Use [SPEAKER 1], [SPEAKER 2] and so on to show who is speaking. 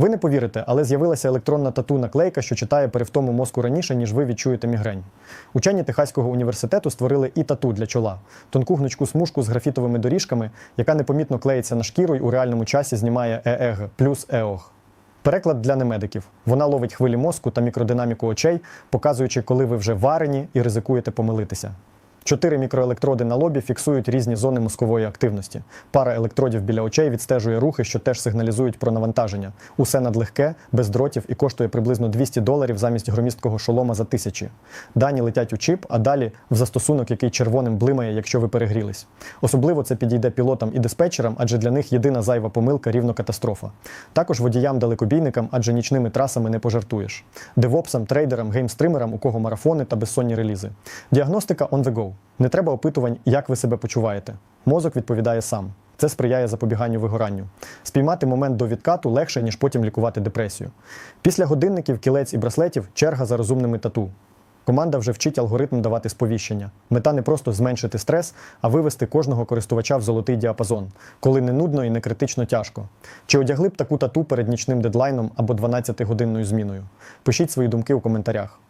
[SPEAKER 1] Ви не повірите, але з'явилася електронна тату наклейка, що читає перевтому мозку раніше, ніж ви відчуєте мігрень. Учені Техаського університету створили і тату для чола тонку гнучку смужку з графітовими доріжками, яка непомітно клеїться на шкіру й у реальному часі знімає ЕЕГ плюс ЕОГ. Переклад для немедиків. Вона ловить хвилі мозку та мікродинаміку очей, показуючи, коли ви вже варені і ризикуєте помилитися. Чотири мікроелектроди на лобі фіксують різні зони мозкової активності. Пара електродів біля очей відстежує рухи, що теж сигналізують про навантаження. Усе надлегке, без дротів і коштує приблизно 200 доларів замість громісткого шолома за тисячі. Дані летять у чіп, а далі в застосунок, який червоним блимає, якщо ви перегрілись. Особливо це підійде пілотам і диспетчерам, адже для них єдина зайва помилка рівно катастрофа. Також водіям-далекобійникам, адже нічними трасами не пожартуєш. Девопсам, трейдерам, геймстримерам, у кого марафони та безсонні релізи. Діагностика on the go. Не треба опитувань, як ви себе почуваєте. Мозок відповідає сам. Це сприяє запобіганню вигоранню. Спіймати момент до відкату легше, ніж потім лікувати депресію. Після годинників, кілець і браслетів черга за розумними тату. Команда вже вчить алгоритм давати сповіщення. Мета не просто зменшити стрес, а вивести кожного користувача в золотий діапазон, коли не нудно і не критично тяжко. Чи одягли б таку тату перед нічним дедлайном або 12-годинною зміною? Пишіть свої думки у коментарях.